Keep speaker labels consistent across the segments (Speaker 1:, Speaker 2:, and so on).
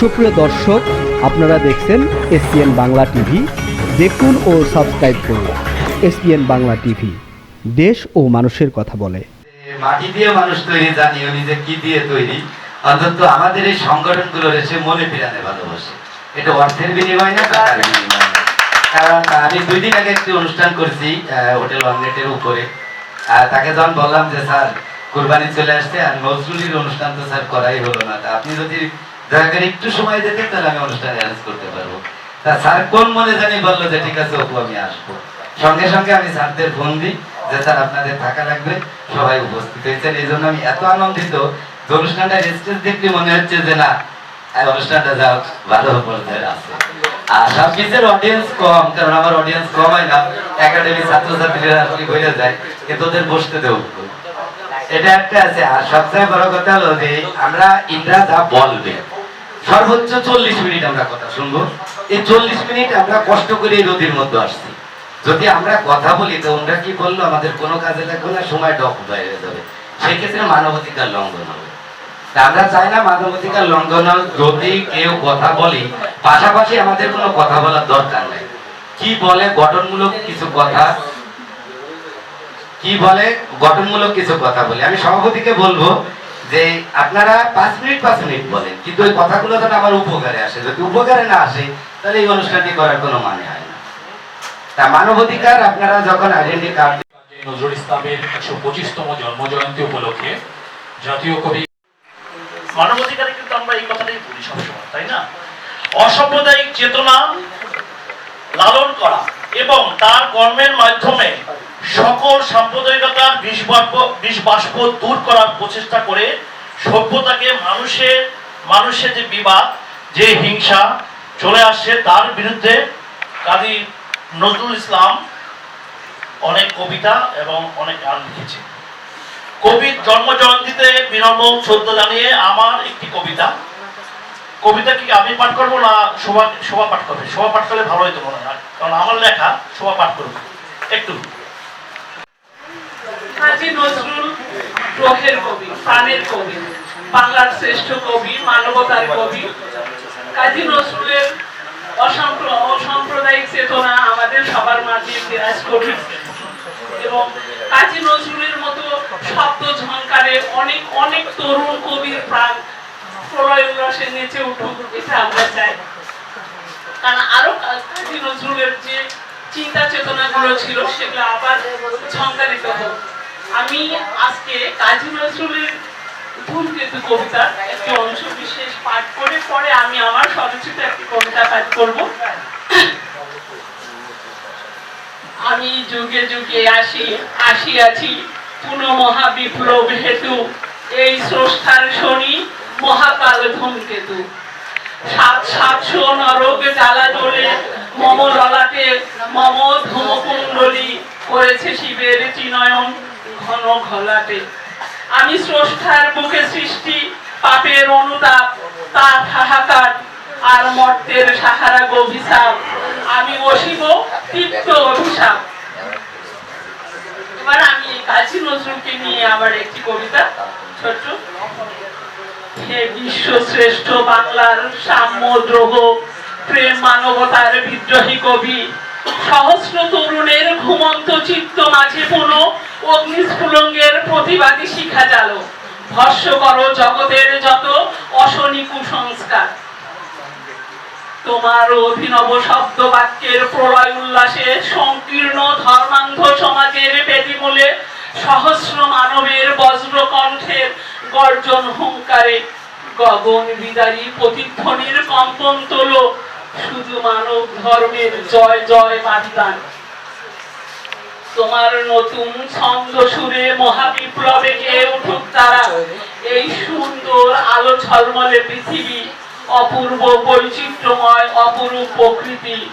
Speaker 1: সুপ্রিয় দর্শক, আপনারা দেখছেন এসপিএন বাংলা টিভি। দেখুন ও সাবস্ক্রাইব করুন এসপিএন বাংলা টিভি। দেশ ও মানুষের কথা বলে।
Speaker 2: মাটি দিয়ে মানুষ তৈরি জানি যে কি দিয়ে তৈরি, অন্তত আমাদের এই সংগঠনগুলোর এসে মনে প্রাণে ভালোবাসে। এটা অর্থের বিনিময় না টাকার বিনিময়। কারণ আমি দুই দিন আগে একটি অনুষ্ঠান করছি হোটেল অমলেটের উপরে। তাকে যখন বললাম যে, স্যার, কোরবানি চলে আসছে আর নজরুলির অনুষ্ঠান তো, স্যার, করাই হলো না। তা আপনি যদি দয়া করে একটু সময় দিতেন তাহলে আমি অনুষ্ঠান অ্যারেঞ্জ করতে পারব। তা স্যার কোন মনে জানি বলল যে, ঠিক আছে, অপু, আমি আসব। সঙ্গে সঙ্গে আমি স্যারদের ফোন দিই, যে, স্যার, আপনাদের থাকা লাগবে, সবাই উপস্থিত হয়েছেন। এই জন্য আমি এত আনন্দিত, যে অনুষ্ঠানটা স্টেজ দেখলে মনে হচ্ছে যে, না অনুষ্ঠানটা যা ভালো পর্যায়ে আছে। আর সব কিছুর অডিয়েন্স কম, কারণ আমার অডিয়েন্স কম হয় না। একাডেমি ছাত্রছাত্রীরা আসলে হয়ে যায় কিন্তু ওদের বসতে দেবো এটা একটা আছে। আর সবচেয়ে বড় কথা হলো যে, আমরা ইন্দ্রা যা বলবে সর্বোচ্চ চল্লিশ মিনিট আমরা কথা শুনব। এই চল্লিশ মিনিট আমরা কষ্ট করে এই নদীর মধ্যে আসছি। যদি আমরা কথা বলি, তো ওরা কি বলল? আমাদের কোনো কাজে লাগবে না, সময় ডক বাইরে যাবে। সেক্ষেত্রে মানবাধিকার লঙ্ঘন হবে। আমরা চাই না মানবাধিকার লঙ্ঘন যদি কেউ কথা বলে, পাশাপাশি আমাদের কোনো কথা বলার দরকার নাই। কি বলে গঠনমূলক কিছু কথা? কি বলে গঠনমূলক কিছু কথা বলি? আমি সভাপতিকে বলব যে আপনারা পাঁচ মিনিট পাঁচ মিনিট বলেন, কিন্তু ওই কথাগুলো যেন আমার উপকারে আসে। যদি উপকারে না আসে, তাহলে এই অনুষ্ঠানটি করার কোনো মানে হয় না। তা মানবাধিকার আপনারা যখন আইডেন্টি কার্ড
Speaker 3: নজরুল ইসলামের একশো পঁচিশতম জন্ম জয়ন্তী উপলক্ষে জাতীয় কবি
Speaker 4: কিন্তু আমরা এই কথাটাই বলি সবসময়, তাই না? অসাম্প্রদায়িক চেতনা লালন করা এবং তার কর্মের মাধ্যমে সকল সাম্প্রদায়িকতার বিষ বাষ্প- দূর করার প্রচেষ্টা করে সভ্যতাকে মানুষের মানুষের যে বিবাদ, যে হিংসা চলে আসছে, তার বিরুদ্ধে কাজী নজরুল ইসলাম অনেক কবিতা এবং অনেক গান লিখেছে। কবির জন্ম জয়ন্তীতে বিনম্র শ্রদ্ধা জানিয়ে আমার একটি কবিতা। কবিতা কি আমি পাঠ করব না শোভা শোভা পাঠ করবে? শোভা পাঠ করলে ভালো হইতো মনে হয়, কারণ আমার লেখা শোভা পাঠ করবে একটু।
Speaker 5: কাজী নজরুল গ্রহের কবি, প্রাণের কবি, বাংলার শ্রেষ্ঠ কবি, মানবতার কবি। কাজী নজরুলের অসাম্প্রদায়িক চেতনা আমাদের সবার মাঝে বিরাজ করবে। এবং কাজী নজরুলের মতো শব্দ ঝঙ্কারে অনেক অনেক তরুণ কবির প্রাণ প্রলয় উল্লাসে নেচে উঠুক, এটা আমরা চাই। কারণ আরও কাজী নজরুলের যে চিন্তা চেতনা গুলো ছিল, সেগুলো আবার ঝঙ্কারিত হোক। আমি আজকে কাজী নজরুলের ধূমকেতু কবিতার একটি অংশ বিশেষ পাঠ করে পরে আমি আমার স্বরচিত একটি কবিতা পাঠ করব। আমি যুগে যুগে আসি, আসিয়াছি পুনঃ মহাবিপ্লব হেতু, এই স্রষ্টার শনি মহাকাল ধূমকেতু। সাত সাতশো নরক জ্বালা জ্বলে ঘলাটে। আমি স্রষ্টার বুকে সৃষ্টি, পাপের অনুতাপ, তার হাহাকার আর মর্তের সাহারা গভিসাপ আমি অসীম তৃপ্ত অভিশাপ। এবার আমি কাজী নজরুলকে নিয়ে আবার একটি কবিতা, ছোট্ট। হে বিশ্ব শ্রেষ্ঠ বাংলার সাম্য দ্রোহ প্রেম মানবতার বিদ্রোহী কবি সহস্র তরুণের ঘুমন্ত চিত্ত মাঝে পুন অগ্নিস্ফুলঙ্গের প্রতিবাদী শিখা জালো। ভস্য করো জগতের যত অশনি কুসংস্কার তোমার অভিনব শব্দ বাক্যের প্রলয় উল্লাসে সংকীর্ণ ধর্মান্ধ সমাজের পেটিমূলে সহস্র মানবের বজ্র কণ্ঠের গর্জন হুঙ্কারে গগন বিদারী প্রতিধ্বনির কম্পন তোল। শুধু মানব ধর্মের জয় জয় মাতান তোমার নতুন ছন্দ সুরে মহাবিপ্লবে গেয়ে উঠুক তারা। এই সুন্দর আলো ঝলমলে পৃথিবী, অপূর্ব বৈচিত্র্যময়, অপরূপ প্রকৃতি।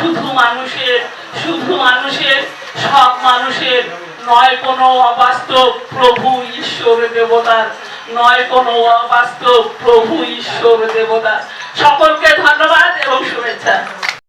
Speaker 5: শুধু মানুষের শুধু মানুষের, সব মানুষের নয়, কোনো অবাস্তব প্রভু, ঈশ্বর, দেবতার নয় কোনো অবাস্তব প্রভু ঈশ্বর দেবতা। সকলকে ধন্যবাদ এবং শুভেচ্ছা।